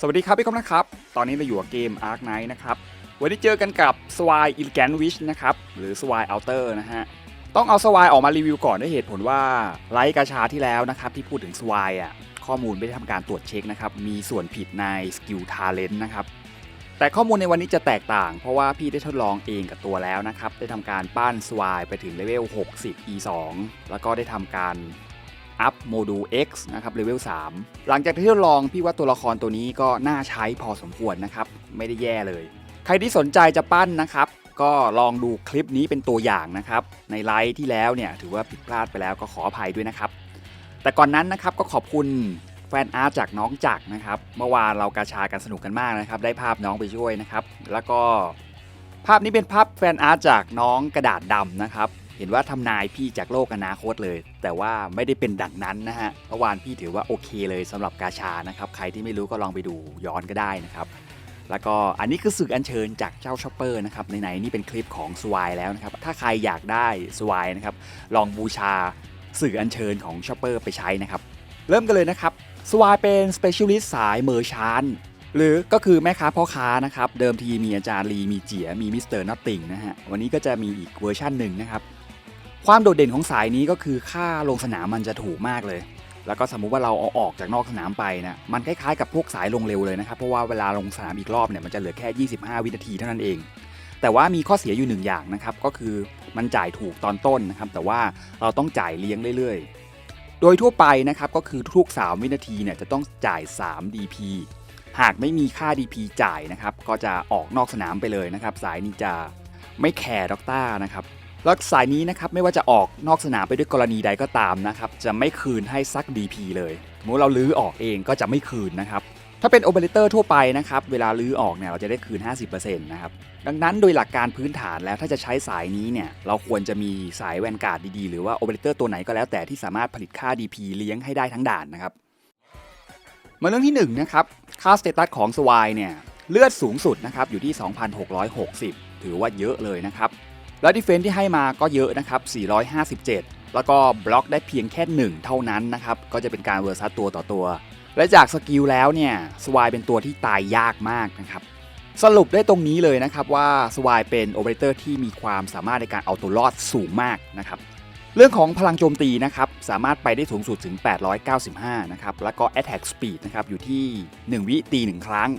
สวัสดีครับพี่คอมนะครับ ตอนนี้เราอยู่กับเกม Ark Knight นะครับ วันนี้เจอกันกับ Swine Elegant Wish นะครับ หรือ Swine Outer นะฮะ ต้องเอา Swine ออกมารีวิวก่อนด้วยเหตุผลว่าไลท์กาชาที่แล้วนะครับ ที่พูดถึง Swine อะ ข้อมูลไม่ได้ทำการตรวจเช็คนะครับ มีส่วนผิดใน Skill Talent นะครับ แต่ข้อมูลในวันนี้จะแตกต่าง เพราะว่าพี่ได้ทดลองเองกับตัวแล้วนะครับ ได้ทำการปั้น Swine ไปถึงเลเวล60 E2 แล้วก็ได้ทำการ อัพโมดูล X นะครับเลเวล3หลังจากที่ทดลองพี่ว่าตัวละครตัวนี้ก็น่าใช้พอสมควรนะครับ ไม่ได้แย่เลย ใครที่สนใจจะปั้นนะครับก็ลองดูคลิปนี้เป็นตัวอย่างนะครับ ในไลฟ์ที่แล้วเนี่ยถือว่าผิดพลาดไปแล้วก็ขออภัยด้วยนะครับ แต่ก่อนนั้นนะครับก็ขอบคุณแฟนอาร์ตจากน้องจักนะครับ เมื่อวานเรากาชากันสนุกกันมากนะครับ ได้ภาพน้องไปช่วยนะครับ แล้วก็ภาพนี้เป็นภาพแฟนอาร์ตจากน้องกระดาษดำนะครับ เห็นว่าทำนายพี่จากโลกอนาคตเลย แต่ว่าไม่ได้เป็นดังนั้นนะฮะเมื่อวานพี่ถือว่าโอเคเลยสำหรับกาชานะครับใครที่ไม่รู้ก็ลองไปดูย้อนก็ได้นะครับแล้วก็อันนี้คือสึกอัญเชิญจากเจ้าชอปเปอร์นะครับไหนๆนี่เป็นคลิปของสวายแล้วนะครับถ้าใครอยากได้สวายนะครับลองบูชาสื่ออัญเชิญของชอปเปอร์ไปใช้นะครับเริ่มกันเลยนะครับสวายเป็น Specialist สายเมอร์ชานหรือก็คือแม่ค้าพ่อค้านะครับ เดิมทีมีอาจารย์ลีมีเจียมีมิสเตอร์นอตติงนะฮะ วันนี้ก็จะมีอีกเวอร์ชันหนึ่งนะครับ ความโดดเด่นของสายนี้ก็คือค่าลงสนามมันจะถูกมากเลย แล้วก็สมมุติว่าเราเอาออกจากนอกสนามไปนะมันคล้ายๆกับพวกสายลงเร็วเลยนะครับเพราะว่าเวลาลงสนามอีกรอบเนี่ยมันจะเหลือแค่ 25 วินาทีเท่านั้นเอง แต่ว่ามีข้อเสียอยู่หนึ่งอย่างนะครับก็คือมันจ่ายถูกตอนต้นนะครับแต่ว่าเราต้องจ่ายเลี้ยงเรื่อยๆ โดยทั่วไปนะครับก็คือทุก 3 วินาทีเนี่ยจะต้องจ่าย 3 DP หากไม่มีค่า DP จ่ายนะครับก็จะออกนอกสนามไปเลยนะครับสายนี้จะไม่แคร์ด็อกต้านะครับ แล้วสายนี้นะครับไม่ว่าจะออกนอกสนามไปด้วยกรณีใดก็ตามนะครับจะไม่คืนให้ซัก DP เลยสมมติเราลื้อออกเองก็จะไม่คืนนะครับถ้าเป็นโอเปอเรเตอร์ทั่วไปนะครับเวลาลื้อออกเนี่ยเราจะได้คืน 50%นะครับดังนั้นโดยหลักการพื้นฐานแล้วถ้าจะใช้สายนี้เนี่ยเราควรจะมีสายแวนการ์ดดีๆ หรือว่าโอเปอเรเตอร์ตัวไหนก็แล้วแต่ที่สามารถผลิตค่า DP เลี้ยงให้ได้ทั้งด่านนะครับมาเรื่องที่1นงนะครับค่าสเตตัสของสวายเนี่ยเลือดสูงสุดนะครับอยู่ที่ 2,660 ถือว่าเยอะเลยนะครับ แล้วดิเฟนที่ให้มาก็เยอะนะครับ 457 แล้วก็บล็อกได้เพียงแค่ 1 เท่านั้นนะครับ ก็จะเป็นการเวอร์ซัสตัวต่อตัว และจากสกิลแล้วเนี่ยสวายเป็นตัวที่ตายยากมากนะครับ สรุปได้ตรงนี้เลยนะครับว่าสวายเป็นโอเปอเรเตอร์ที่มีความสามารถในการเอาตัวรอดสูงมากนะครับเรื่องของพลังโจมตีนะครับสามารถไปได้สูงสุดถึง 895 นะครับ แล้วก็ Attack Speed นะครับอยู่ที่ 1 วิตี 1 ครั้ง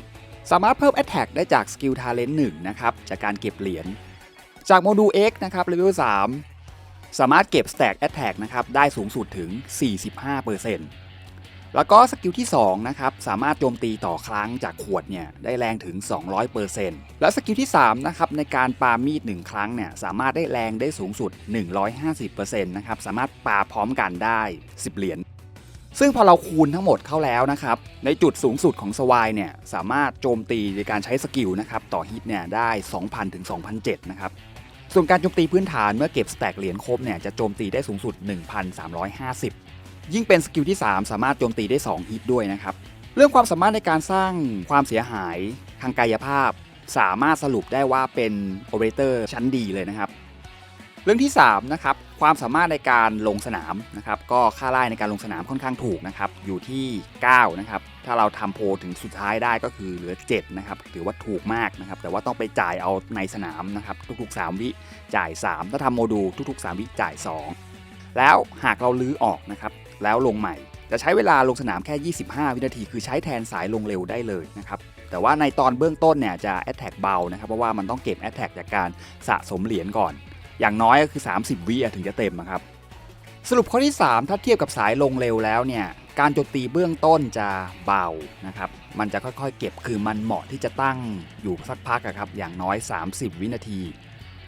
สามารถเพิ่ม Attack ได้จาก Skill Talent 1นะครับ จากการเก็บเหรียญ จากโมดูล X นะครับเลเวล3สามารถเก็บ Stack Attack นะครับได้สูงสุดถึง 45%แล้วก็สกิลที่2นะครับสามารถโจมตีต่อครั้งจากขวดเนี่ยได้แรงถึง 200%แล้วสกิลที่3นะครับในการปามีด 1 ครั้งเนี่ยสามารถได้แรงได้สูงสุด 150%นะครับสามารถปาพร้อมกันได้ 10 เหรียญซึ่งพอเราคูณทั้งหมดเข้าแล้วนะครับ ในจุดสูงสุดของสวายเนี่ย สามารถโจมตีในการใช้สกิลนะครับ ต่อฮิตเนี่ยได้ 2,000 ถึง 2,007นะครับ ส่วนการโจมตีพื้นฐานเมื่อเก็บสแต็กเหรียญครบเนี่ยจะโจมตีได้สูงสุด 1,350 ยิ่งเป็นสกิลที่ 3 สามารถโจมตีได้ 2 ฮิตด้วยนะครับ เรื่องความสามารถในการสร้างความเสียหายทางกายภาพ สามารถสรุปได้ว่าเป็นโอเปอเรเตอร์ชั้นดีเลยนะครับ เรื่องที่3นะครับความสามารถในการลงสนามนะครับก็ค่าไล่ในการลงสนามค่อนข้างถูกนะครับอยู่ที่9นะครับ ถ้าเราทำโพถึงสุดท้ายได้ก็คือเหลือ 7 นะครับ ถือว่าถูกมากนะครับ แต่ว่าต้องไปจ่ายเอาในสนามนะครับ ทุกๆ 3 วิจ่าย 3 ถ้าทำโมดูลทุก ๆ 3 วิจ่าย 2 แล้วหากเราลื้อออกนะครับ แล้วลงใหม่ จะใช้เวลาลงสนามแค่ 25 วินาที คือใช้แทนสายลงเร็วได้เลยนะครับแต่ว่าในตอนเบื้องต้นเนี่ยจะ Attack เบานะครับเพราะว่ามันต้องเก็บ Attack จากการสะสมเหรียญก่อน อย่างน้อยก็คือ 30 วิถึงจะเต็มอะครับสรุปข้อที่ 3 ถ้าเทียบกับสายลงเร็วแล้วเนี่ยการโจมตีเบื้องต้นจะเบานะครับ มันจะค่อยๆ เก็บคือมันเหมาะที่จะตั้งอยู่สักพักอะครับอย่างน้อย 30 วินาที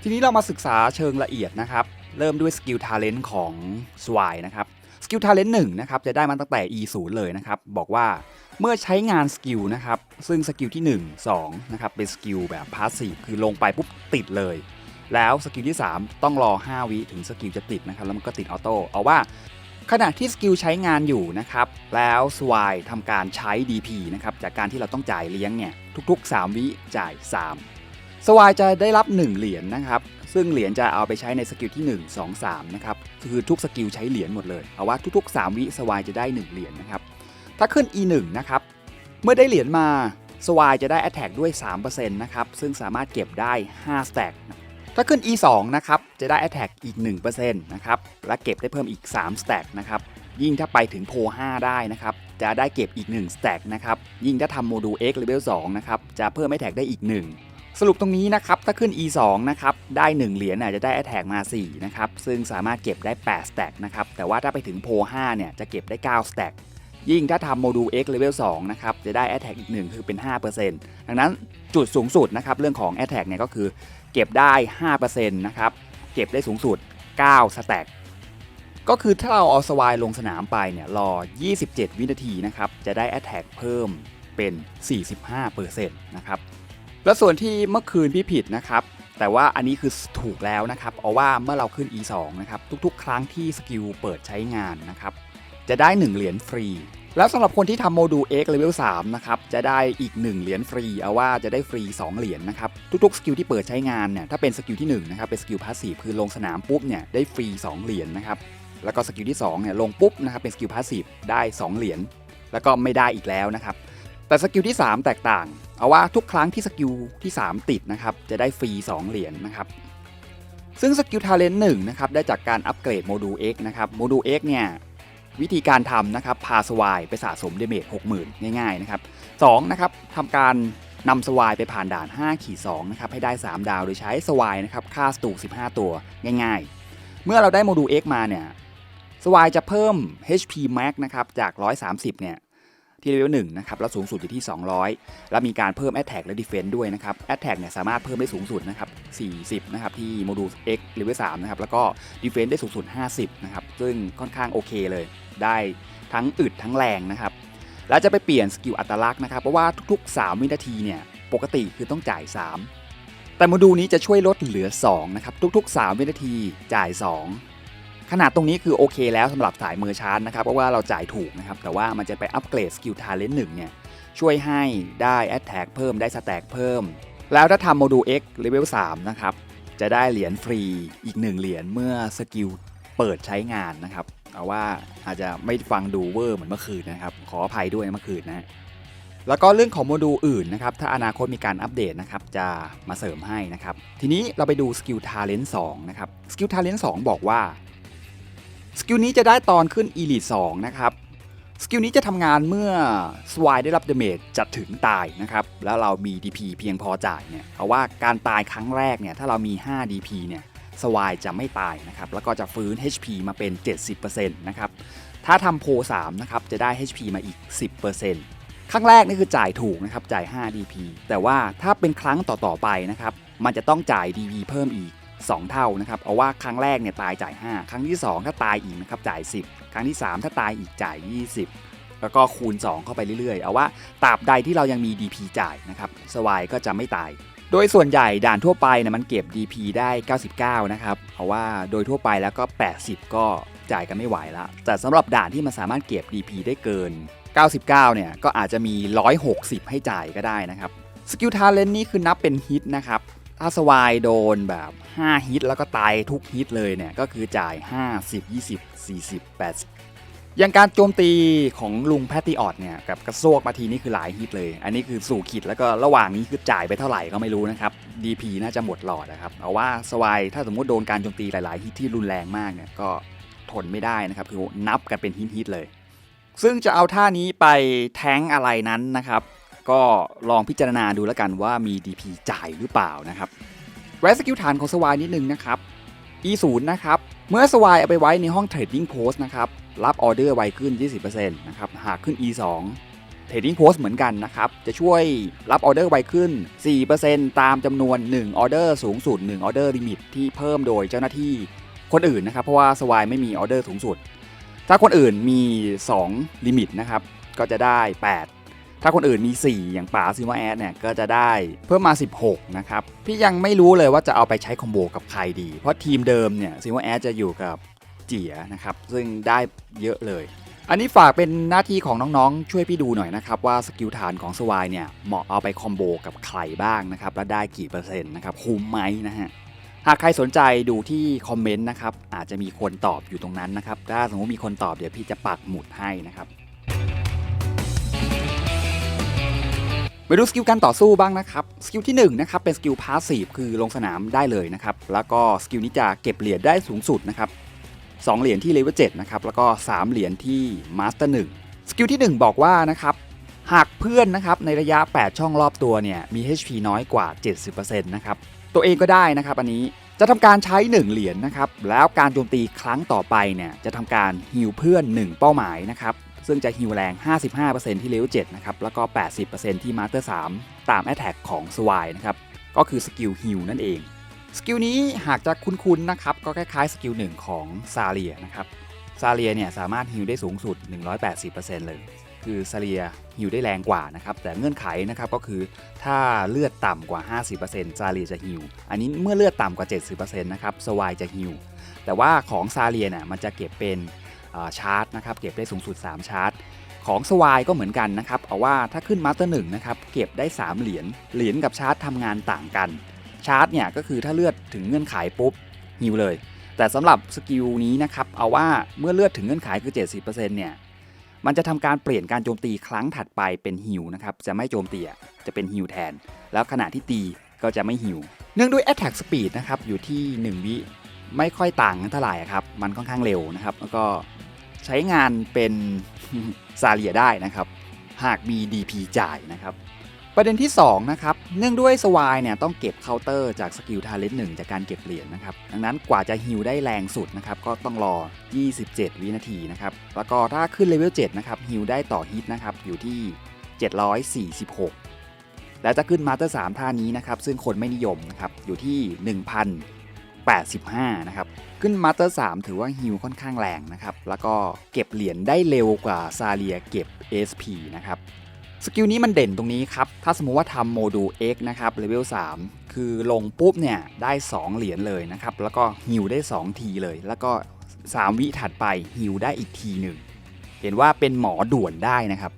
ทีนี้เรามาศึกษาเชิงละเอียดนะครับ เริ่มด้วยสกิลทาเลนต์ของสวายนะครับสกิลทาเลนต์หนะครับจะได้มาตั้งแต่ E 0เลยนะครับ บอกว่าเมื่อใช้งานสกิลนะครับ ซึ่งสกิลที่ 1 2นะครับเป็นสกิลแบบพาสซีฟคือลงไปปุ๊บติดเลยแล้วสกิลที่ 3 ต้องรอ 5 วิถึงสกิลจะติดนะครับ แล้วมันก็ติดออโต้เอาว่า ขณะที่สกิลใช้งานอยู่นะครับ แล้วสวายทำการใช้ DP นะครับ จากการที่เราต้องจ่ายเลี้ยงเนี่ย ทุกๆ 3 วิจ่าย 3 สวายจะได้รับ 1 เหรียญนะครับ ซึ่งเหรียญจะเอาไปใช้ในสกิลที่ 1 2 3 นะครับ คือทุกสกิลใช้เหรียญหมดเลย เอาว่าทุกๆ 3 วิสวายจะได้ 1 เหรียญนะครับ ถ้าขึ้น E1 นะครับ เมื่อได้เหรียญมาสวายจะได้ Attack ด้วย 3%นะครับ ซึ่งสามารถเก็บได้5 Stack ถ้าขึ้น E2 นะครับ จะได้ Attack อีก 1%นะครับ และเก็บได้เพิ่มอีก 3 Stack นะครับ ยิ่งถ้าไปถึงโพ5ได้นะครับ จะได้เก็บอีก 1 Stack นะครับ ยิ่งถ้าทำโมดูล X Level 2นะครับ จะเพิ่ม Attack ได้อีก 1สรุปตรงนี้นะครับ ถ้าขึ้น E2 นะครับ ได้ 1 เหรียญน่ะจะได้ Attack มา 4 นะครับ ซึ่งสามารถเก็บได้ 8 Stack นะครับ แต่ว่าถ้าไปถึงโพ5เนี่ย จะเก็บได้ 9 Stack ยิ่งถ้าทำโมดูล X Level 2นะครับ จะได้ Attack อีก 1 คือเป็น 5%ดังนั้นจุดสูงสุดนะครับ เรื่องของ Attack เนี่ยก็คือ เก็บได้ 5%นะครับ เก็บได้สูงสุด9 Stack ก็คือถ้าเราเอาสวายลงสนามไปเนี่ยรอ 27 วินาทีนะครับ จะได้ Attack เพิ่มเป็น 45%นะครับ แล้วส่วนที่เมื่อคืนพี่ผิดนะครับ แต่ว่าอันนี้คือถูกแล้วนะครับ เอาว่าเมื่อเราขึ้น E2 นะครับ ทุกๆ ครั้งที่สกิลเปิดใช้งานนะครับ จะได้ 1 เหรียญฟรี แล้วสำหรับคนที่ทำโมดูล X Level 3นะครับ จะได้อีก 1 เหรียญฟรี เอาว่าจะได้ฟรี 2 เหรียญนะครับ ทุกๆ สกิลที่เปิดใช้งานเนี่ย ถ้าเป็นสกิลที่1นะครับ เป็นสกิลพาสซีฟคือลงสนามปุ๊บเนี่ย ได้ฟรี 2 เหรียญนะครับ แล้วก็สกิลที่2เนี่ยลงปุ๊บนะครับเป็นสกิลพาสซีฟได้ 2 เหรียญ แล้วก็ไม่ได้อีกแล้วนะครับ แต่สกิลที่ 3 แตกต่าง เอาว่าทุกครั้งที่สกิลที่ 3 ติดนะครับ จะได้ฟรี 2 เหรียญนะครับซึ่งสกิลทาเลนต์หนึ่งนะครับได้จากการอัปเกรดโมดูล X นะครับ โมดูล X เนี่ย วิธีการทำนะครับพาสวายไปสะสมเดเมจ60,000 ง่ายๆนะครับ2นะครับทำการนำสวายไปผ่านด่าน5ขีด2นะครับให้ได้ 3 ดาวโดยใช้สวายนะครับค่าสตู15 ตัวง่าย ๆ เมื่อเราได้โมดูล X มาเนี่ยสวายจะเพิ่ม HP Max นะครับจาก 130เนี่ย ที่เลเวล1นะครับแล้วสูงสุดอยู่ที่ 200 แล้วมีการเพิ่ม Attack และ Defense ด้วยนะครับ Attack เนี่ยสามารถเพิ่มได้สูงสุดนะครับ40นะครับที่โมดูล X เลเวล3นะครับแล้วก็ Defense ได้สูงสุด 50นะครับซึ่งค่อนข้างโอเคเลย ได้ทั้งอึดทั้งแรงนะครับแล้วจะไปเปลี่ยนสกิลอัตลักษณ์นะครับเพราะว่าทุก ๆ 3 วินาทีเนี่ยปกติคือต้องจ่าย 3 แต่โมดูลนี้จะช่วยลดเหลือ2นะครับทุก ๆ 3 วินาทีจ่าย 2 ขนาดตรงนี้คือโอเคแล้วสำหรับสายมือชาร์จนะครับเพราะว่าเราจ่ายถูกนะครับแต่ว่ามันจะไปอัปเกรดสกิลทาเลนต์หนึ่งเนี่ยช่วยให้ได้แอตแทกเพิ่มได้สแต็กเพิ่ม แล้วถ้าทำโมดูล X เลเวล3นะครับจะได้เหรียญฟรีอีก 1 เหรียญเมื่อสกิลเปิดใช้งานนะครับเอาว่าอาจจะไม่ฟังดูเวอร์เหมือนเมื่อคืนนะครับ ขออภัยด้วยเมื่อคืนนะแล้วก็เรื่องของโมดูลอื่นนะครับ ถ้าอนาคตมีการอัปเดตนะครับ จะมาเสริมให้นะครับ ทีนี้เราไปดูสกิลทาเลนต์2นะครับสกิลทาเลนต์2บอกว่า สกิลนี้จะได้ตอนขึ้น Elite 2นะครับสกิลนี้จะทำงานเมื่อสวายได้รับเดเมจจัดถึงตายนะครับ แล้วเรามี DP เพียงพอจ่ายเนี่ยเอาว่าการตายครั้งแรกเนี่ยถ้าเรามี 5 DP เนี่ยสวายจะไม่ตายนะครับ แล้วก็จะฟื้น HP มาเป็น 70%นะครับ ถ้าทำโพ3นะครับ จะได้ HP มาอีก 10%ครั้งแรกนี่คือจ่ายถูกนะครับ จ่าย 5 DP แต่ว่าถ้าเป็นครั้งต่อ ๆ ไปนะครับ มันจะต้องจ่าย DP เพิ่มอีก 2 เท่านะครับเอาว่าครั้งแรกเนี่ยตายจ่าย 5 ครั้งที่ 2 ถ้าตายอีกนะครับจ่าย 10 ครั้งที่ 3 ถ้าตายอีกจ่าย 20 แล้วก็คูณ 2 เข้าไปเรื่อยๆ เอาว่าตราบใดที่เรายังมี DP จ่ายนะครับสวายก็จะไม่ตาย โดยส่วนใหญ่ด่านทั่วไปเนี่ยมันเก็บ DP ได้ 99 นะครับเพราะว่าโดยทั่วไปแล้วก็ 80 ก็จ่ายกันไม่ไหวละแต่สำหรับด่านที่มันสามารถเก็บ DP ได้เกิน 99 เนี่ยก็อาจจะมี 160 ให้จ่ายก็ได้นะครับสกิลทาเลนนี่คือนับเป็นฮิตนะครับ ถ้าสวายโดนแบบ 5 ฮิตแล้วก็ตายทุกฮิตเลยเนี่ย ก็คือจ่าย 50 20 40 80 อย่างการโจมตีของลุงแพตติออดเนี่ย กับกระโซกมาทีนี่คือหลายฮิตเลย อันนี้คือสู่ขีดแล้วก็ระหว่างนี้คือจ่ายไปเท่าไหร่ก็ไม่รู้นะครับ DP น่าจะหมดหลอดนะครับเอาว่าสวายถ้าสมมติโดนการโจมตีหลาย ๆ ฮิตที่รุนแรงมากเนี่ยก็ทนไม่ได้นะครับคือนับกันเป็นฮิตๆเลย ซึ่งจะเอาท่านี้ไปแท้งอะไรนั้นนะครับ ก็ลองพิจารณาดูแล้วกันว่ามี DP จ่ายหรือเปล่านะครับแวะสกิลฐานของสวายนิดนึงนะครับ E0 นะครับ เมื่อสวายเอาไปไว้ในห้อง Trading Post นะครับ รับออเดอร์ไวขึ้น 20%นะครับ หากขึ้น E2 Trading Post เหมือนกันนะครับ จะช่วยรับออเดอร์ไวขึ้น 4%ตามจำนวน 1 ออเดอร์สูงสุด 1 ออเดอร์ลิมิตที่เพิ่มโดยเจ้าหน้าที่คนอื่นนะครับ เพราะว่าสวายไม่มีออเดอร์สูงสุด ถ้าคนอื่นมี 2 ลิมิตนะครับ ก็จะได้ 8 ถ้าคนอื่นมี 4 อย่างป๋าซิมาแอดเนี่ยก็จะได้เพิ่มมา 16 นะครับ พี่ยังไม่รู้เลยว่าจะเอาไปใช้คอมโบกับใครดี เพราะทีมเดิมเนี่ยซิมาแอดจะอยู่กับเจียนะครับ ซึ่งได้เยอะเลย อันนี้ฝากเป็นหน้าที่ของน้องๆ ช่วยพี่ดูหน่อยนะครับ ว่าสกิลฐานของสวายเนี่ยเหมาะเอาไปคอมโบกับใครบ้างนะครับ และได้กี่เปอร์เซ็นต์นะครับคุ้มไหมนะฮะหากใครสนใจดูที่คอมเมนต์นะครับอาจจะมีคนตอบอยู่ตรงนั้นนะครับถ้าสมมติมีคนตอบเดี๋ยวพี่จะปักหมุดให้นะครับ มาดูสกิลการต่อสู้บ้างนะครับ สกิลที่1นะครับเป็นสกิลพาสซีฟคือลงสนามได้เลยนะครับ แล้วก็สกิลนี้จะเก็บเหรียญได้สูงสุดนะครับ2เหรียญที่เลเวล7นะครับ แล้วก็ 3 เหรียญที่มาสเตอร์1สกิลที่ 1 บอกว่านะครับ หากเพื่อนนะครับในระยะ 8 ช่องรอบตัวเนี่ยมี HP น้อยกว่า 70%นะครับ ตัวเองก็ได้นะครับอันนี้จะทำการใช้ 1 เหรียญนะครับ แล้วการโจมตีครั้งต่อไปเนี่ยจะทำการฮิวเพื่อน 1 เป้าหมายนะครับ ซึ่งจะฮิวแรง 55%ที่เลเวล7นะครับ แล้วก็ 80%ที่มาสเตอร์3ตามแอ t แทกของสวายนะครับ ก็คือสกิลฮิวนั่นเอง สกิลนี้หากจะคุ้นๆนะครับ ก็คล้ายๆสกิลหนึ่งของซาเลียนะครับ ซาเลียเนี่ยสามารถฮิวได้สูงสุด 180%เลย คือซาเลียฮิวได้แรงกว่านะครับ แต่เงื่อนไขนะครับก็คือถ้าเลือดต่ำกว่า 50%ซาเลียจะฮิว อันนี้เมื่อเลือดต่ำกว่า 70%นะครับ สวายจะฮิว แต่ว่าของซาเลียเนี่ยมันจะเก็บเป็น ชาร์จนะครับเก็บได้สูงสุด 3 ชาร์จของสวายก็เหมือนกันนะครับเอาว่าถ้าขึ้นมาสเตอร์หนึ่งนะครับเก็บได้ 3 เหรียญเหรียญกับชาร์จทำงานต่างกัน ชาร์จเนี่ยก็คือถ้าเลือดถึงเงื่อนไขปุ๊บฮิวเลย แต่สำหรับสกิลนี้นะครับเอาว่าเมื่อเลือดถึงเงื่อนไขคือ 70%เนี่ยมันจะทำการเปลี่ยนการโจมตีครั้งถัดไปเป็นฮิวนะครับจะไม่โจมตีจะเป็นฮิวแทน แล้วขณะที่ตีก็จะไม่ฮิวเนื่องด้วย attack speed นะครับอยู่ที่ 1 วิไม่ค่อยต่างกันเท่าไหร่ครับ มันค่อนข้างเร็วนะครับ แล้วก็ ใช้งานเป็นซาเลียได้นะครับ หากมี DP จ่ายนะครับ ประเด็นที่ 2 นะครับ เนื่องด้วยสวายเนี่ยต้องเก็บเคาน์เตอร์จากสกิลทาเลนต์หนึ่งจากการเก็บเหรียญนะครับ ดังนั้นกว่าจะฮิวได้แรงสุดนะครับ ก็ต้องรอ 27 วินาทีนะครับ แล้วก็ถ้าขึ้นเลเวล7นะครับฮิวได้ต่อฮิตนะครับอยู่ที่ 746และจะขึ้นมาสเตอร์3ท่านี้นะครับ ซึ่งคนไม่นิยมนะครับ อยู่ที่ 1,085 นะครับ ขึ้นมาสเตอร์3ถือว่าฮิวค่อนข้างแรงนะครับ แล้วก็เก็บเหรียญได้เร็วกว่าซาเลียเก็บ SP นะครับสกิลนี้มันเด่นตรงนี้ครับ ถ้าสมมุติว่าทำโมดูล X นะครับเลเวล3คือลงปุ๊บเนี่ย ได้ 2 เหรียญเลยนะครับ แล้วก็ฮิวได้ 2 ทีเลย แล้วก็ 3 วิถัดไปฮิวได้อีกทีหนึ่ง เห็นว่าเป็นหมอด่วนได้นะครับ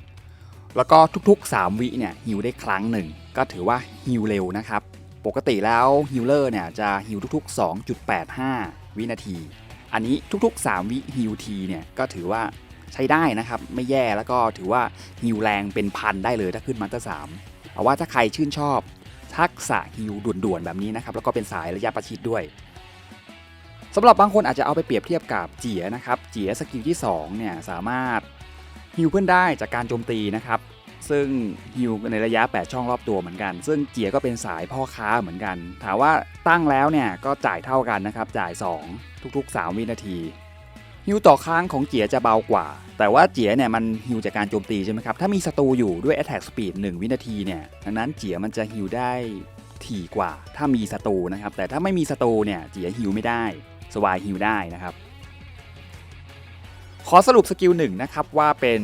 แล้วก็ทุกๆ 3 วิเนี่ยฮิวได้ครั้งหนึ่ง ก็ถือว่าฮิวเร็วนะครับ ปกติแล้วฮิลเลอร์เนี่ยจะฮิวทุกๆ 2.85 วินาที อันนี้ทุกๆ 3 วิฮิวทีเนี่ยก็ถือว่าใช้ได้นะครับ ไม่แย่แล้วก็ถือว่าฮิวแรงเป็นพันได้เลยถ้าขึ้นมาสเตอร์สามเอาว่าถ้าใครชื่นชอบทักษะฮิวด่วนๆแบบนี้นะครับแล้วก็เป็นสายระยะประชิดด้วยสำหรับบางคนอาจจะเอาไปเปรียบเทียบกับเจียนะครับเจียสกิลที่2เนี่ยสามารถฮิวเพื่อนได้จากการโจมตีนะครับ ซึ่งฮิวในระยะ 8 ช่องรอบตัวเหมือนกัน ซึ่งเจียก็เป็นสายพ่อค้าเหมือนกัน ถามว่าตั้งแล้วเนี่ยก็จ่ายเท่ากันนะครับ จ่าย 2 ทุกๆ 3 วินาทีฮิวต่อครั้งของเจียจะเบากว่า แต่ว่าเจียเนี่ยมันฮิวจากการโจมตีใช่ไหมครับ ถ้ามีศัตรูอยู่ด้วย attack speed 1 วินาทีเนี่ย ดังนั้นเจียมันจะฮิวได้ถี่กว่า ถ้ามีศัตรูนะครับ แต่ถ้าไม่มีศัตรูเนี่ยเจียฮิวไม่ได้ สวายฮิวได้นะครับ ขอสรุปสกิลหนึ่งนะครับว่าเป็น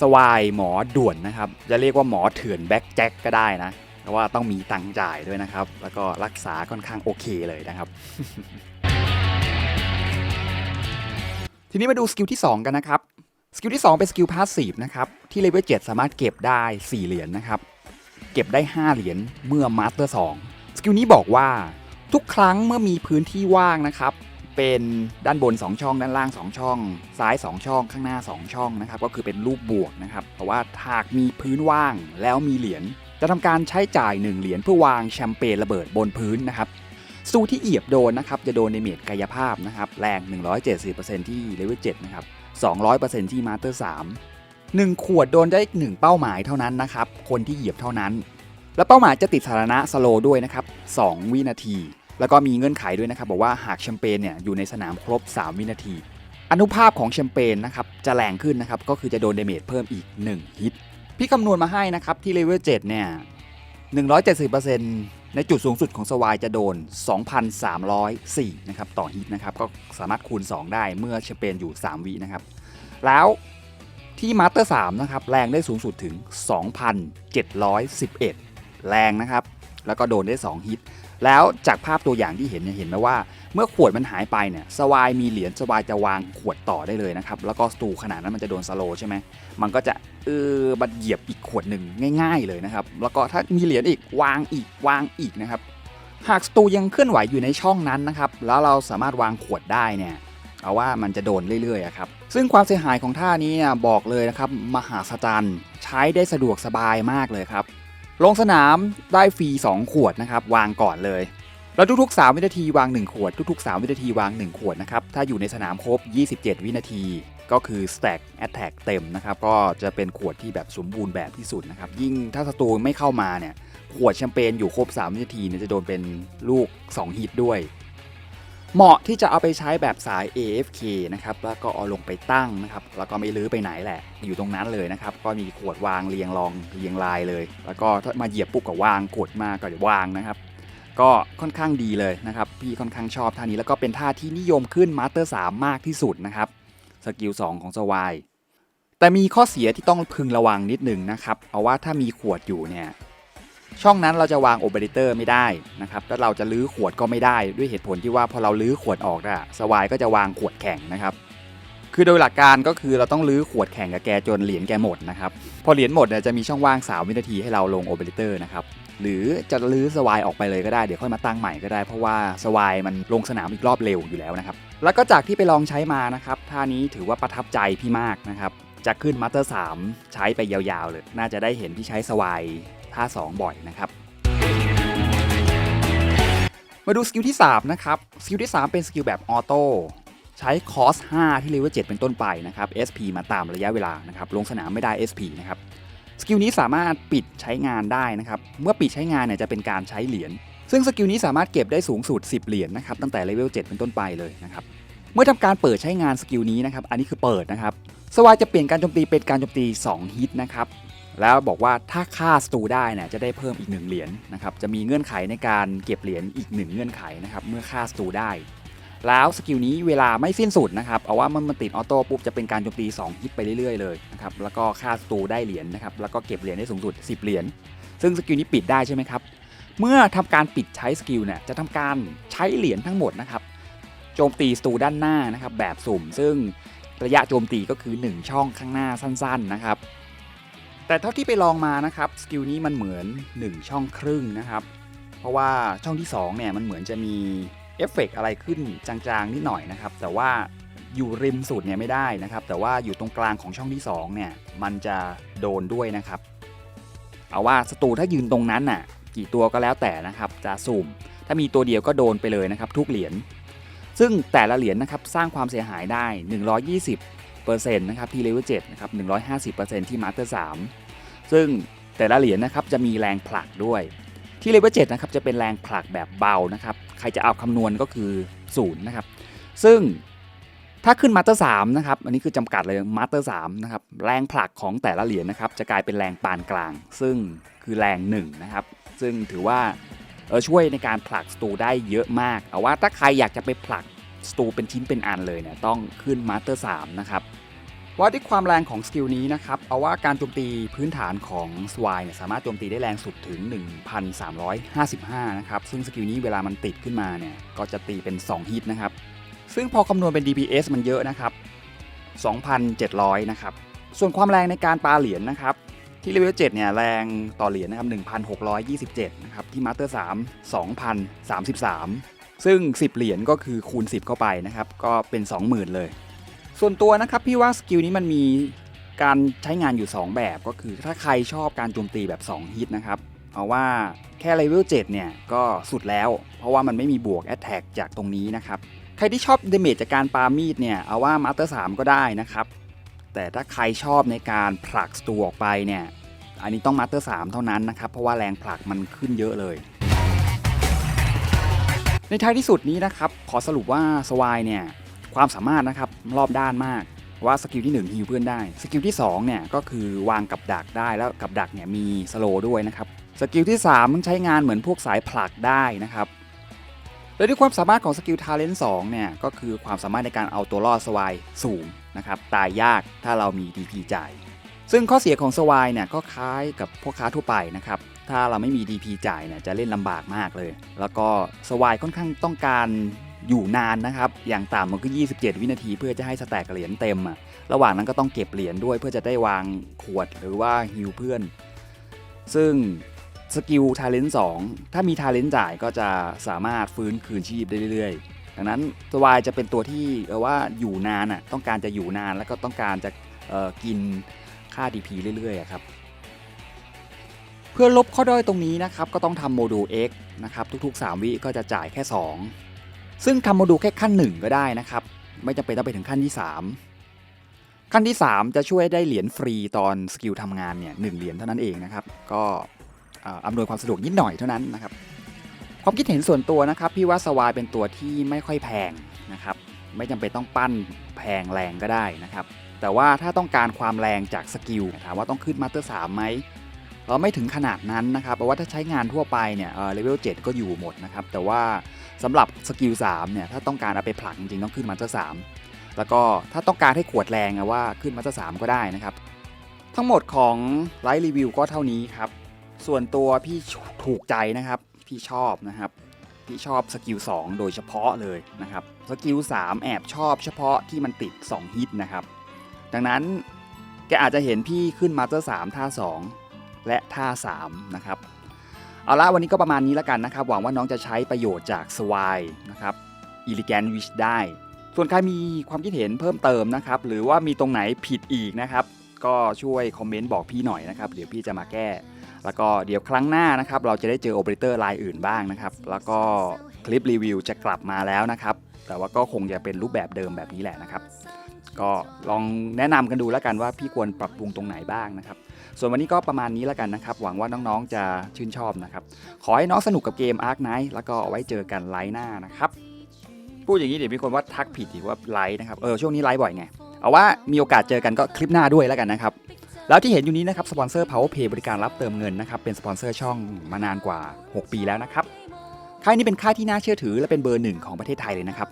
สวายหมอด่วนนะครับ จะเรียกว่าหมอเถื่อนแบ็กแจ็คก็ได้นะเพราะว่าต้องมีตังค์จ่ายด้วยนะครับ แล้วก็รักษาค่อนข้างโอเคเลยนะครับ ทีนี้มาดูสกิลที่ 2 กันนะครับ สกิลที่ 2 เป็นสกิลพาสซีฟนะครับ ที่เลเวล7สามารถเก็บได้ 4 เหรียญนะครับ เก็บได้ 5 เหรียญเมื่อมาสเตอร์2สกิลนี้บอกว่าทุกครั้งเมื่อมีพื้นที่ว่างนะครับ เป็นด้านบน 2 ช่อง ด้านล่าง 2 ช่อง ซ้าย 2 ช่อง ข้างหน้า 2 ช่องนะครับก็คือเป็นรูปบวกนะครับแต่ว่าหากมีพื้นว่างแล้วมีเหรียญจะทำการใช้จ่าย 1 เหรียญเพื่อวางแชมเปญระเบิดบนพื้นนะครับสู้ที่เหยียบโดนนะครับจะโดนในเมจกายภาพนะครับแรง 170%ที่เลเวล7นะครับ200%ที่มาสเตอร์3 1 ขวดโดนได้อีก1เป้าหมายเท่านั้นนะครับคนที่เหยียบเท่านั้น และเป้าหมายจะติดสถานะสโลด้วยนะครับ 2 วินาที แล้วก็มีเงื่อนไขด้วยนะครับ บอกว่าหากแชมเปญเนี่ยอยู่ในสนามครบ 3 วินาที อนุภาพของแชมเปญนะครับจะแรงขึ้นนะครับก็คือจะโดนเดเมจเพิ่มอีก 1 ฮิต พี่คำนวณมาให้นะครับที่เลเวล7เนี่ย170%ในจุดสูงสุดของสวายจะโดน 2,304นะครับต่อฮิตนะครับก็สามารถคูณ 2 ได้เมื่อแชมเปญอยู่ 3 วินะครับ แล้วที่มาสเตอร์3นะครับแรงได้สูงสุดถึง 2,711 แรงนะครับ แล้วก็โดนได้ 2 ฮิต แล้วจากภาพตัวอย่างที่เห็นเนี่ยเห็นไหมว่า เมื่อขวดมันหายไปเนี่ยสวายมีเหรียญสวายจะวางขวดต่อได้เลยนะครับ แล้วก็สตูขนาดนั้นมันจะโดนสโลใช่ไหมมันก็จะเออบัดเหยียบอีกขวดหนึ่งง่าย ๆ เลยนะครับ แล้วก็ถ้ามีเหรียญอีกวางอีกวางอีกนะครับ หากสตูยังเคลื่อนไหวอยู่ในช่องนั้นนะครับ แล้วเราสามารถวางขวดได้เนี่ยเอาว่ามันจะโดนเรื่อยๆครับ ซึ่งความเสียหายของท่านี้เนี่ยบอกเลยนะครับ มหาศาลใช้ได้สะดวกสบายมากเลยครับ ลงสนามได้ฟรี 2 ขวดนะครับวางก่อนเลย แล้วทุกๆ 3 วินาทีวาง 1 ขวด ทุก ๆ 3 วินาทีวาง 1 ขวดนะครับถ้าอยู่ในสนามครบ 27 วินาที ก็คือ stack attack เต็มนะครับก็จะเป็นขวดที่แบบสมบูรณ์แบบที่สุดนะครับยิ่งถ้าศัตรูไม่เข้ามาเนี่ยขวดแชมเปญอยู่ครบ 3 วินาทีเนี่ยจะโดนเป็นลูก 2 ฮิตด้วย เหมาะที่จะเอาไปใช้แบบสาย AFK นะครับ แล้วก็เอาลงไปตั้งนะครับ แล้วก็ไม่ลื้อไปไหนแหละ อยู่ตรงนั้นเลยนะครับ ก็มีขวดวางเรียงรองเรียงรายเลย แล้วก็ถ้ามาเหยียบปุ๊บก็วางกดมาก็เดี๋ยววางนะครับ ก็ค่อนข้างดีเลยนะครับ พี่ค่อนข้างชอบท่านี้ แล้วก็เป็นท่าที่นิยมขึ้นมาสเตอร์3มากที่สุดนะครับ สกิล2ของสวายแต่มีข้อเสียที่ต้องพึงระวังนิดนึงนะครับ เอาว่าถ้ามีขวดอยู่เนี่ย ช่องนั้นเราจะวางโอเปอเรเตอร์ไม่ได้นะครับแล้วเราจะลื้อขวดก็ไม่ได้ด้วยเหตุผลที่ว่าพอเราลื้อขวดออกอะสวายก็จะวางขวดแข่งนะครับคือโดยหลักการก็คือเราต้องลื้อขวดแข่งกับแกจนเหรียญแกหมดนะครับพอเหรียญหมดเนี่ยจะมีช่องว่าง 3 วินาทีให้เราลงโอเปอเรเตอร์นะครับหรือจะลื้อสวายออกไปเลยก็ได้เดี๋ยวค่อยมาตั้งใหม่ก็ได้เพราะว่าสวายมันลงสนามอีกรอบเร็วอยู่แล้วนะครับแล้วก็จากที่ไปลองใช้มานะครับท่านี้ถือว่าประทับใจพี่มากนะครับจะขึ้นมาสเตอร์3ใช้ไปยาวๆเลยน่าจะได้เห็นพี่ใช้สวาย ท่า 2 บ่อยนะครับ มาดูสกิลที่ 3 นะครับ สกิลที่ 3 เป็นสกิลแบบออโต้ใช้คอส 5 ที่เลเวล7เป็นต้นไปนะครับ SP มาตามระยะเวลานะครับ ลงสนามไม่ได้ SP นะครับ สกิลนี้สามารถปิดใช้งานได้นะครับ เมื่อปิดใช้งานเนี่ยจะเป็นการใช้เหรียญ ซึ่งสกิลนี้สามารถเก็บได้สูงสุด 10 เหรียญนะครับ ตั้งแต่เลเวล7เป็นต้นไปเลยนะครับ เมื่อทำการเปิดใช้งานสกิลนี้นะครับ อันนี้คือเปิดนะครับ สวายจะเปลี่ยนการโจมตีเป็นการโจมตี 2 ฮิตนะครับ แล้วบอกว่าถ้าฆ่าสตูได้เนี่ยจะได้เพิ่มอีก 1 เหรียญนะครับจะมีเงื่อนไขในการเก็บเหรียญอีก 1 เงื่อนไขนะครับเมื่อฆ่าสตูได้ แล้วสกิลนี้เวลาไม่สิ้นสุดนะครับเอาว่ามันมันติดออโต้ปุ๊บจะเป็นการโจมตี2ฮิตไปเรื่อยๆเลยนะครับแล้วก็ฆ่าสตูได้เหรียญนะครับแล้วก็เก็บเหรียญได้สูงสุด 10 เหรียญซึ่งสกิลนี้ปิดได้ใช่ไหมครับเมื่อทำการปิดใช้สกิลเนี่ยจะทำการใช้เหรียญทั้งหมดนะครับโจมตีสตูด้านหน้านะครับแบบสุ่ม ซึ่งระยะโจมตีก็คือ 1 ช่องข้างหน้าสั้น ๆนะครับ แต่เท่าที่ไปลองมานะครับสกิลนี้มันเหมือน 1 ช่องครึ่งนะครับ เพราะว่าช่องที่2เนี่ยมันเหมือนจะมีเอฟเฟกต์อะไรขึ้นจางๆนิดหน่อยนะครับ แต่ว่าอยู่ริมสุดเนี่ยไม่ได้นะครับ แต่ว่าอยู่ตรงกลางของช่องที่2เนี่ยมันจะโดนด้วยนะครับ เอาว่าศัตรูถ้ายืนตรงนั้นน่ะ กี่ตัวก็แล้วแต่นะครับจะสุ่ม ถ้ามีตัวเดียวก็โดนไปเลยนะครับ ทุกเหรียญซึ่งแต่ละเหรียญนะครับสร้างความเสียหายได้ 120เปอร์เซ็นต์นะครับที่เลเวล7นะครับ150เปอร์เซ็นต์ที่มาสเตอร์3 ซึ่งแต่ละเหรียญนะครับจะมีแรงผลักด้วย ที่เลเวล7นะครับจะเป็นแรงผลักแบบเบานะครับ ใครจะเอาคำนวณก็คือ0นะครับ ซึ่งถ้าขึ้นมาสเตอร์3นะครับ อันนี้คือจำกัดเลยมาสเตอร์3นะครับ แรงผลักของแต่ละเหรียญนะครับ จะกลายเป็นแรงปานกลาง ซึ่งคือแรง1นะครับ ซึ่งถือว่าเออช่วยในการผลักสตูได้เยอะมาก เอาว่าถ้าใครอยากจะไปผลักสตูเป็นชิ้นเป็นอันเลยเนี่ยต้องขึ้นมาสเตอร์3นะครับ ว่าด้วยความแรงของสกิลนี้นะครับเอาว่าการโจมตีพื้นฐานของสวายเนี่ยสามารถโจมตีได้แรงสุดถึง 1,355 นะครับซึ่งสกิลนี้เวลามันติดขึ้นมาเนี่ยก็จะตีเป็น 2 ฮิตนะครับ ซึ่งพอคำนวณเป็น DPS มันเยอะนะครับ 2,700 นะครับ ส่วนความแรงในการปาเหรียญนะครับ ที่เลเวล7เนี่ยแรงต่อเหรียญนะครับ 1,627 นะครับ ที่มาสเตอร์3 2,033 ซึ่ง 10 เหรียญก็คือคูณ 10 เข้าไปนะครับ ก็เป็น 20,000 เลย ส่วนตัวนะครับพี่ว่าสกิลนี้มันมีการใช้งานอยู่ 2 แบบก็คือถ้าใครชอบการโจมตีแบบ 2 ฮิตนะครับเอาว่าแค่เลเวล7เนี่ยก็สุดแล้ว เพราะว่ามันไม่มีบวกแอตแทกจากตรงนี้นะครับ ใครที่ชอบเดเมจจากการปามีดเนี่ยเอาว่ามาสเตอร์3ก็ได้นะครับ แต่ถ้าใครชอบในการผลักสตูออกไปเนี่ยอันนี้ต้องมาสเตอร์3เท่านั้นนะครับ เพราะว่าแรงผลักมันขึ้นเยอะเลย ในท้ายที่สุดนี้นะครับขอสรุปว่าสวายเนี่ย ความสามารถนะครับรอบด้านมากว่าสกิลที่1ฮิวเพื่อนได้สกิลที่2เนี่ยก็คือวางกับดักได้แล้วกับดักเนี่ยมีสโลด้วยนะครับสกิลที่3มันใช้งานเหมือนพวกสายผลักได้นะครับและด้วยความสามารถของสกิลทาเลนต์2เนี่ยก็คือความสามารถในการเอาตัวรอดสวายสูงนะครับตายยากถ้าเรามี DP จ่าย ซึ่งข้อเสียของสวายเนี่ยก็คล้ายกับพวกค้าทั่วไปนะครับถ้าเราไม่มี DP จ่ายเนี่ยจะเล่นลำบากมากเลย แล้วก็สวายค่อนข้างต้องการ อยู่นานนะครับ อย่างต่ำมันก็ 27 วินาทีเพื่อจะให้สแต็กเหรียญเต็มอะระหว่างนั้นก็ต้องเก็บเหรียญด้วยเพื่อจะได้วางขวดหรือว่าฮิวเพื่อน ซึ่งสกิลทาเลนต์2ถ้ามีทาเลนต์จ่ายก็จะสามารถฟื้นคืนชีพได้เรื่อยๆ ดังนั้นสวายจะเป็นตัวที่เออว่าอยู่นานอะต้องการจะอยู่นานแล้วก็ต้องการจะกินค่า DP เรื่อยๆอะครับ เพื่อลบข้อด้อยตรงนี้นะครับ ก็ต้องทำโมดูล X นะครับ ทุกๆ 3 วิก็จะจ่ายแค่ 2 ซึ่งทำโมดูลแค่ขั้น 1 ก็ได้นะครับ ไม่จำเป็นต้องไปถึงขั้นที่ 3 ขั้นที่ 3 จะช่วยได้เหรียญฟรีตอนสกิลทำงานเนี่ยหเหรียญเท่านั้นเองนะครับ ก็อำนวยความสะดวกนิดหน่อยเท่านั้นนะครับ ความคิดเห็นส่วนตัวนะครับ พี่ว่าสวายเป็นตัวที่ไม่ค่อยแพงนะครับ ไม่จำเป็นต้องปั้นแพงแรงก็ได้นะครับ แต่ว่าถ้าต้องการความแรงจากสกิลถามว่าต้องขึ้นมาสเตอร์สามไหมเราไม่ถึงขนาดนั้นนะครับเพราะว่าถ้าใช้งานทั่วไปเนี่ยเลเวล7ก็อยู่หมดนะครับ แต่ว่า สำหรับสกิล3เนี่ยถ้าต้องการเอาไปผลักจริงๆต้องขึ้นมาสเตอร์สามแล้วก็ถ้าต้องการให้ขวดแรงอะว่าขึ้นมาสเตอร์สามก็ได้นะครับ ทั้งหมดของไลฟ์รีวิวก็เท่านี้ครับ ส่วนตัวพี่ถูกใจนะครับ พี่ชอบนะครับพี่ชอบสกิล2โดยเฉพาะเลยนะครับสกิล3แอบชอบเฉพาะที่มันติด 2 ฮิตนะครับ ดังนั้นแกอาจจะเห็นพี่ขึ้นมาสเตอร์3ท่า 2 และท่า3นะครับ เอาละวันนี้ก็ประมาณนี้แล้วกันนะครับ หวังว่าน้องจะใช้ประโยชน์จากสวายนะครับอิลิแกนวิชได้ ส่วนใครมีความคิดเห็นเพิ่มเติมนะครับ หรือว่ามีตรงไหนผิดอีกนะครับ ก็ช่วยคอมเมนต์บอกพี่หน่อยนะครับ เดี๋ยวพี่จะมาแก้ แล้วก็เดี๋ยวครั้งหน้านะครับ เราจะได้เจอโอเปอเรเตอร์รายอื่นบ้างนะครับ แล้วก็คลิปรีวิวจะกลับมาแล้วนะครับ แต่ว่าก็คงจะเป็นรูปแบบเดิมแบบนี้แหละนะครับ ก็ลองแนะนำกันดูแล้วกันว่าพี่ควรปรับปรุงตรงไหนบ้างนะครับ ส่วนวันนี้ก็ประมาณนี้แล้วกันนะครับ หวังว่าน้องๆจะชื่นชอบนะครับ ขอให้น้องสนุกกับเกม Ark Knight แล้วก็เอาไว้เจอกันไลฟ์หน้านะครับ พูดอย่างนี้เดี๋ยวมีคนว่าทักผิดอีกว่าไลฟ์นะครับ เออช่วงนี้ไลฟ์บ่อยไง เอาว่ามีโอกาสเจอกันก็คลิปหน้าด้วยแล้วกันนะครับ แล้วที่เห็นอยู่นี้นะครับสปอนเซอร์ PowerPay บริการรับเติมเงินนะครับ เป็นสปอนเซอร์ช่องมานานกว่า 6 ปีแล้วนะครับ ค่ายนี้เป็นค่ายที่น่าเชื่อถือและเป็นเบอร์หนึ่งของประเทศไทยเลยนะครับ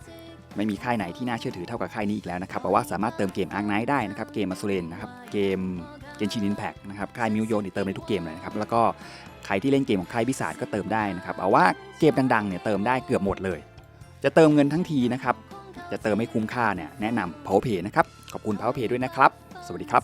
ไม่มีค่ายไหนที่น่าเชื่อถือเท่ากับค่ายนี้อีกแล้วนะครับเพราะว่าสามารถเติมเกมอาร์ n ไน t ได้นะครับเกมมา z ูเรนนะครับเกมเกนชินอินแพคนะครับค่ายมิวโยนี่เติมได้ทุกเกมเลยนะครับแล้วก็ใครที่เล่นเกมของค่ายพิศาจก็เติมได้นะครับเอาว่าเกมดังๆเนี่ยเติมได้เกือบหมดเลย จะเติมเงินทั้งทีนะครับจะเติมให้คุ้มค่าเนี่ยแนะนำ PowerPay นะครับขอบคุณ PowerPay ด้วยนะครับ สวัสดีครับ